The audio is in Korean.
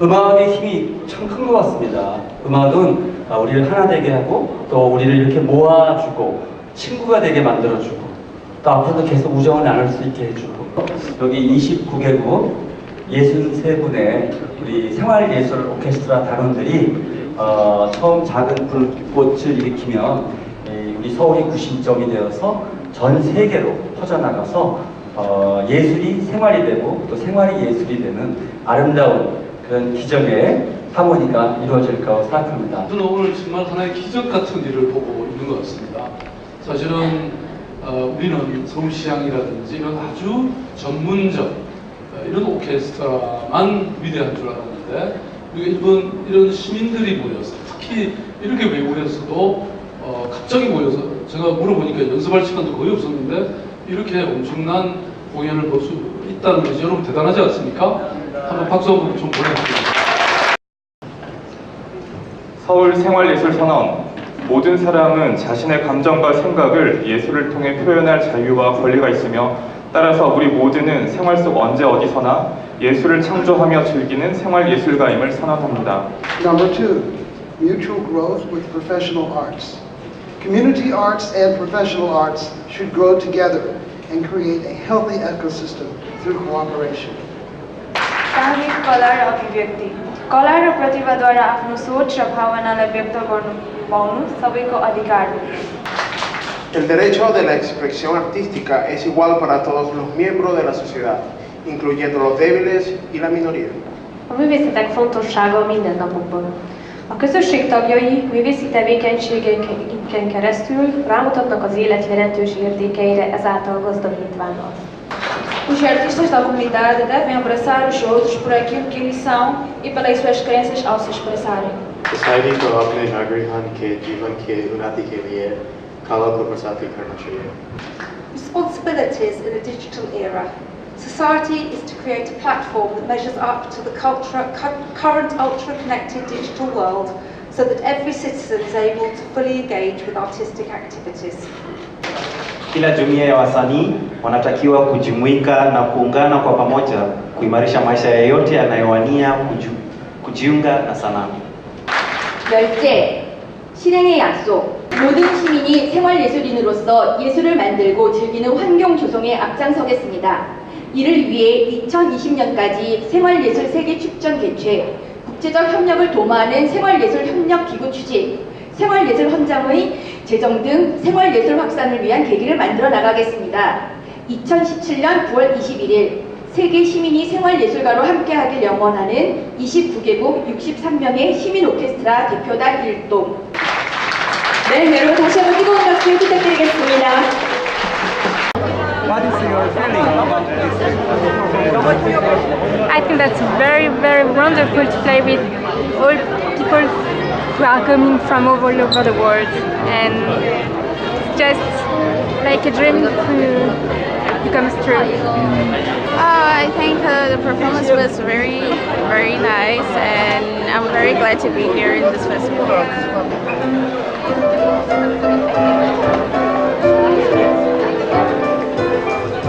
음악의 힘이 참 큰 것 같습니다. 음악은 아, 우리를 하나 되게 하고 또 우리를 이렇게 모아주고 친구가 되게 만들어주고 또 앞으로도 계속 우정을 나눌 수 있게 해주고 여기 29개국 63분의 우리 생활예술 오케스트라 단원들이 어, 처음 작은 불꽃을 일으키면 이 우리 서울이 구심점이 되어서 전 세계로 퍼져나가서 어, 예술이 생활이 되고 또 생활이 예술이 되는 아름다운 그런 기적의 하모니가 이루어질 거라고 생각합니다. 저는 오늘 정말 하나의 기적 같은 일을 보고 있는 것 같습니다. 사실은 어, 우리는 서울시향이라든지 이런 아주 전문적 어, 이런 오케스트라만 위대한 줄 알았는데 우리가 일본 이런 시민들이 모여서 특히 이렇게 외국에서도 어, 갑자기 모여서 제가 물어보니까 연습할 시간도 거의 없었는데 이렇게 엄청난 공연을 볼수 있다는 것이 여러분 대단하지 않습니까? 한번 박수 한번 좀 보내드립니다. 서울 생활예술선언 모든 사람은 자신의 감정과 생각을 예술을 통해 표현할 자유와 권리가 있으며 따라서 우리 모두는 생활 속 언제 어디서나 예술을 창조하며 즐기는 생활예술가임을 선언합니다. Number two, mutual growth with professional arts. Community arts and professional arts should grow together and create a healthy ecosystem through cooperation. साङ्गीत कला र अभिव्यक्ति कला र प्रतिभाद्वारा आफ्नो सोच र भावनालाई व्यक्त गर्नु पाउनु सबैको अधिकार हो El derecho de la expresión artística es igual para todos los miembros de la sociedad, incluyendo los débiles y la minoría. A művészetek fontossága a mindennapokban. A közösség tagjai művészi tevékenységeken keresztül rámutatnak az élet jelentős értékeire, ezáltal gazdagítván azt. Os artistas da comunidade devem abraçar os outros por aquilo que eles são e pelas suas crenças ao se expressarem. Society को अपने नागरिकों के जीवन के उन्नति के लिए कला को प्रोत्साहित करना चाहिए Responsibilities in a digital era. Society is to create a platform that measures up to the culture, cu- current ultra-connected digital world so that every citizen is able to fully engage with artistic activities. Kila jumuiya ya wasanii wanatakiwa kujumuika na kuungana kwa pamoja kuimarisha maisha ya yeyote yanayowania kuju, kujiunga na sanaa. 열째, 실행의 약속. 모든 시민이 생활예술인으로서 예술을 만들고 즐기는 환경 조성에 앞장서겠습니다. 이를 위해 2020년까지 생활예술 세계 축전 개최, 국제적 협력을 도모하는 생활예술 협력 기구 추진, 생활예술 헌장의 제정 등 생활예술 확산을 위한 계기를 만들어 나가겠습니다. 2017년 9월 21일 세계 시민이 생활예술가로 함께하길 영원하는 29개국 63명의 시민 오케스트라 대표단 일동. 네, 여러분 다시 한번 뜨거운 박수 부탁드리겠습니다. I think that's very, very wonderful to play with all people who are coming from all over the world and it's just like a dream who becomes true. I think uh, the performance was very, very nice and I'm very glad to be here in this festival.